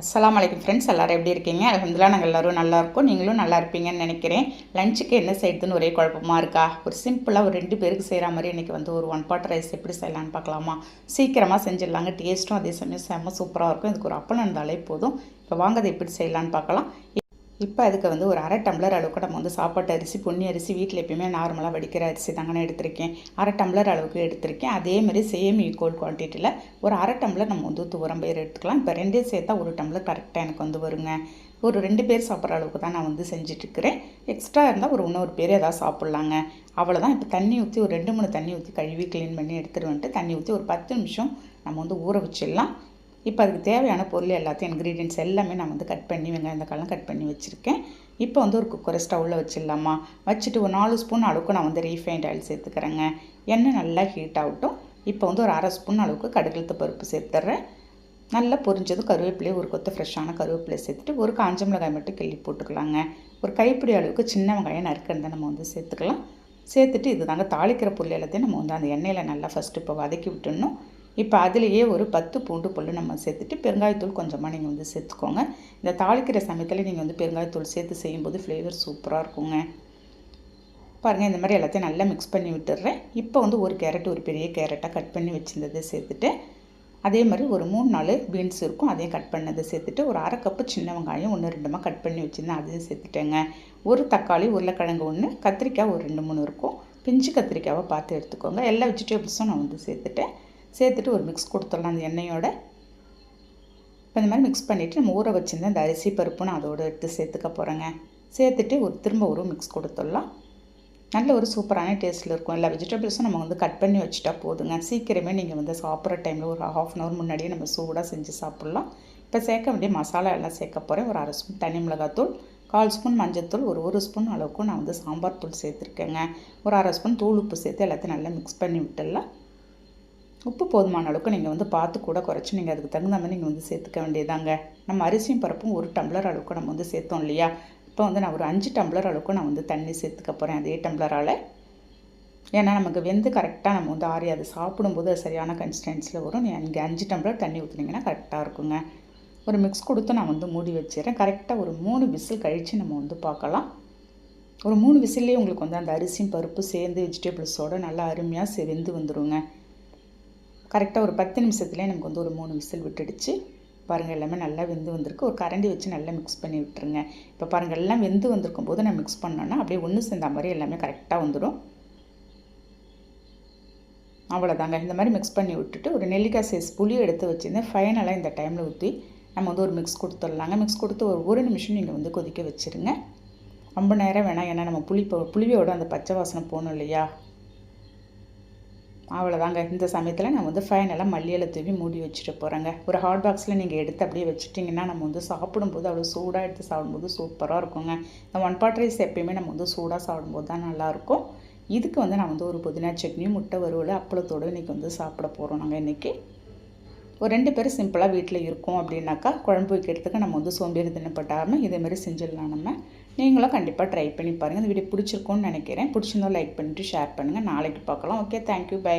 அஸ்லாம் வலைக்கம் ஃப்ரெண்ட்ஸ் எல்லோரும் எப்படி இருக்கீங்க? அலமதுல்லா நாங்கள் எல்லோரும் நல்லா இருக்கோம். நீங்களும் நல்லா இருப்பீங்கன்னு நினைக்கிறேன். லஞ்சுக்கு என்ன செய்யுதுன்னு ஒரே குழப்பமா இருக்கா? ஒரு சிம்பிளாக ஒரு ரெண்டு பேருக்கு செய்கிற மாதிரி இன்றைக்கி வந்து ஒரு ஒன் பாட் ரைஸ் எப்படி செய்யலான்னு பார்க்கலாமா? சீக்கிரமாக செஞ்சிடலாங்க. டேஸ்ட்டும் அதே சமயம் செம்ம சூப்பராக இருக்கும். இதுக்கு ஒரு அப்பளம் இருந்தாலே போதும். இப்போ வாங்க அதை எப்படி செய்யலான்னு பார்க்கலாம். இப்போ அதுக்கு வந்து ஒரு அரை டம்ளர் அளவுக்கு நம்ம வந்து சாப்பாட்டு அரிசி பொன்னி அரிசி வீட்டில் எப்பயுமே நார்மலாக வடிக்கிற அரிசி தாங்க நான் எடுத்திருக்கேன். அரை டம்ளர் அளவுக்கு எடுத்திருக்கேன். அதே மாதிரி சேம் ஈக்குவல் குவான்டிட்டியில் ஒரு அரை டம்ளர் நம்ம வந்து தூரம் பயிர் எடுத்துக்கலாம். இப்போ ரெண்டே சேர்த்தா ஒரு டம்ளர் கரெக்டாக எனக்கு வந்து வருங்க. ஒரு ரெண்டு பேர் சாப்பிட்ற அளவுக்கு தான் நான் வந்து செஞ்சிட்ருக்கிறேன். எக்ஸ்ட்ரா இருந்தால் ஒரு இன்னொரு பேர் ஏதாவது சாப்பிட்லாங்க. அவ்வளோதான் இப்போ தண்ணி ஊற்றி ஒரு ரெண்டு மூணு தண்ணி ஊற்றி கழுவி க்ளீன் பண்ணி எடுத்துகிட்டு வந்துட்டு தண்ணி ஊற்றி ஒரு பத்து நிமிஷம் நம்ம வந்து ஊற வச்சிடலாம். இப்போ அதுக்கு தேவையான பொருள் எல்லாத்தையும் இன்க்ரீடியன்ஸ் எல்லாமே நான் வந்து கட் பண்ணி வெங்காயம் தக்காளம் கட் பண்ணி வச்சுருக்கேன். இப்போ வந்து ஒரு குக்கரை ஸ்டவ்வில் வச்சிடலாமா? வச்சுட்டு ஒரு நாலு ஸ்பூன் அளவுக்கு நான் வந்து ரீஃபைண்ட் ஆயில் சேர்த்துக்கிறேங்க. எண்ணெய் நல்லா ஹீட் ஆகட்டும். இப்போ வந்து ஒரு அரை ஸ்பூன் அளவுக்கு கடுகுளத்து பருப்பு சேர்த்துட்றேன். நல்லா பொரிஞ்சதும் கருவேப்பிலையை ஒரு கொத்த ஃப்ரெஷ்ஷான கருவேப்பிலை சேர்த்துட்டு ஒரு காஞ்ச மிளகாய் மட்டும் கிள்ளி போட்டுக்கலாங்க. ஒரு கைப்பிடி அளவுக்கு சின்ன வெங்காயம் நறுக்கிறத நம்ம வந்து சேர்த்துக்கலாம். சேர்த்துட்டு இது தாங்க தாளிக்கிற பொருள் எல்லாத்தையும் நம்ம வந்து அந்த எண்ணெயில் நல்லா ஃபஸ்ட்டு இப்போ வதக்கி விட்டுடணும். இப்போ அதுலேயே ஒரு பத்து பூண்டு புல் நம்ம சேர்த்துட்டு பெருங்காயத்தூள் கொஞ்சமாக நீங்கள் வந்து சேர்த்துக்கோங்க. இந்த தாளிக்கிற சமயத்தில் நீங்கள் வந்து பெருங்காயத்தூள் சேர்த்து செய்யும்போது ஃப்ளேவர் சூப்பராக இருக்குங்க. பாருங்கள் இந்த மாதிரி எல்லாத்தையும் நல்லா மிக்ஸ் பண்ணி விட்டுடுறேன். இப்போ வந்து ஒரு கேரட் ஒரு பெரிய கேரட்டாக கட் பண்ணி வச்சுருந்ததை சேர்த்துட்டு அதே மாதிரி ஒரு மூணு நாலு பீன்ஸ் இருக்கும் அதையும் கட் பண்ணதை சேர்த்துட்டு ஒரு அரை கப்பு சின்ன வெங்காயம் ஒன்று ரெண்டுமா கட் பண்ணி வச்சுருந்தேன் அதையும் சேர்த்துட்டேங்க. ஒரு தக்காளி உருளைக்கிழங்கு ஒன்று கத்திரிக்காய் ஒரு ரெண்டு மூணு இருக்கும். பிஞ்சு கத்திரிக்காவை பார்த்து எடுத்துக்கோங்க. எல்லா வெஜிடபிள்ஸும் நான் வந்து சேர்த்துட்டேன். சேர்த்துட்டு ஒரு மிக்ஸ் கொடுத்துடலாம் அந்த எண்ணெயோட. இப்போ இந்த மாதிரி மிக்ஸ் பண்ணிவிட்டு நம்ம ஊற வச்சுருந்தேன் இந்த அரிசி பருப்பு நான் அதோடு எடுத்து சேர்த்துக்க போகிறேங்க சேர்த்துட்டு ஒரு திரும்ப ஒரு மிக்ஸ் கொடுத்துடலாம். நல்ல ஒரு சூப்பரான டேஸ்ட்டில் இருக்கும். எல்லா வெஜிடபிள்ஸும் நம்ம வந்து கட் பண்ணி வச்சுட்டா போதுங்க. சீக்கிரமே நீங்கள் வந்து சாப்பிட்ற டைமில் ஒரு ஹாஃப் அன் ஹவர் முன்னாடியே நம்ம சூடாக செஞ்சு சாப்பிட்லாம். இப்போ சேர்க்க வேண்டிய மசாலா எல்லாம் சேர்க்க போகிறேன் ஒரு அரை ஸ்பூன் தனி மிளகாத்தூள் கால் ஸ்பூன் மஞ்சத்தூள் ஒரு ஒரு ஸ்பூன் அளவுக்கு நான் வந்து சாம்பார் தூள் சேர்த்துருக்கேங்க. ஒரு அரை ஸ்பூன் தூள் உப்பு சேர்த்து எல்லாத்தையும் நல்லா மிக்ஸ் பண்ணி விட்டுடலாம். உப்பு போதுமான அளவுக்கு நீங்கள் வந்து பார்த்து கூட குறைச்சி நீங்கள் அதுக்கு தகுந்த மாதிரி நீங்கள் வந்து சேர்த்துக்க வேண்டியதாங்க. நம்ம அரிசியும் பருப்பும் ஒரு டம்ளர் அளவுக்கு நம்ம வந்து சேர்த்தோம் இல்லையா? இப்போ வந்து நான் ஒரு அஞ்சு டம்ளர் அளவுக்கு நான் வந்து தண்ணி சேர்த்துக்க போகிறேன் அதே டம்ளரால். ஏன்னா நமக்கு வெந்து கரெக்டாக நம்ம வந்து ஆறி அது சாப்பிடும்போது அது சரியான கன்சிஸ்டன்சியில் வரும். நீ இங்கே அஞ்சு டம்ளர் தண்ணி ஊற்றுனீங்கன்னா கரெக்டாக இருக்குங்க. ஒரு மிக்ஸ் கொடுத்து நான் வந்து மூடி வச்சிடறேன். கரெக்டாக ஒரு மூணு விசில் கழித்து நம்ம வந்து பார்க்கலாம் ஒரு மூணு விசில்லே உங்களுக்கு வந்து அந்த அரிசியும் பருப்பு சேர்ந்து வெஜிடபிள்ஸோடு நல்லா அருமையாக வெந்து வந்துடுங்க கரெக்டாக ஒரு பத்து நிமிஷத்துலேயே நமக்கு வந்து ஒரு மூணு விசில் விட்டுடுச்சு. பாருங்கள் எல்லாமே நல்லா வெந்து வந்திருக்கு. ஒரு கரண்டி வச்சு நல்லா மிக்ஸ் பண்ணி விட்டுருங்க. இப்போ பாருங்கள் எல்லாம் வெந்து வந்திருக்கும் போது நான் மிக்ஸ் பண்ணோன்னா அப்படியே ஒன்று சேர்ந்த மாதிரி எல்லாமே கரெக்டாக வந்துடும் அவ்வளோதாங்க இந்த மாதிரி மிக்ஸ் பண்ணி விட்டுட்டு ஒரு நெல்லிக்காய் சைஸ் புளி எடுத்து வச்சுருந்தேன். ஃபைனலாக இந்த டைமில் ஊற்றி நம்ம வந்து ஒரு மிக்ஸ் கொடுத்துடலாங்க. மிக்ஸ் கொடுத்து ஒரு ஒரு நிமிஷம் நீங்கள் வந்து கொதிக்க வச்சுருங்க. ரொம்ப நேரம் வேணாம். ஏன்னா நம்ம புளி புளியோட அந்த பச்சை வாசனை போகணும் இல்லையா? அவ்வளோதாங்க இந்த சமயத்தில் நான் வந்து ஃபைனலாக மல்லியில் தூவி மூடி வச்சுட்டு போகிறேங்க ஒரு ஹாட் பாக்ஸில் நீங்கள் எடுத்து அப்படியே வச்சுட்டிங்கன்னா நம்ம வந்து சாப்பிடும்போது அவ்வளோ சூடாக எடுத்து சாப்பிடும்போது சூப்பராக இருக்குங்க. இந்த ஒன் பாட் ரைஸ் எப்பயுமே நம்ம வந்து சூடாக சாப்பிடும்போது தான் நல்லாயிருக்கும் இதுக்கு வந்து நான் வந்து ஒரு புதினா சட்னி முட்டை வறுவல் அப்பளத்தோடு இன்றைக்கி வந்து சாப்பிட போகிறோம் நாங்கள் இன்றைக்கி ஒரு ரெண்டு பேரும் சிம்பிளாக வீட்டில் இருக்கோம் அப்படின்னாக்கா குழம்பு வைக்கிறதுக்கு நம்ம வந்து சோம்பேறி தினப்பட்டாமல் இதேமாதிரி செஞ்சிடலாம் நம்ம. நீங்களும் கண்டிப்பாக ட்ரை பண்ணி பாருங்கள் இந்த வீடியோ பிடிச்சிருக்கோன்னு நினைக்கிறேன். பிடிச்சிருந்தோம் லைக் பண்ணிவிட்டு ஷேர் பண்ணுங்கள் நாளைக்கு பார்க்கலாம். Okay thank you bye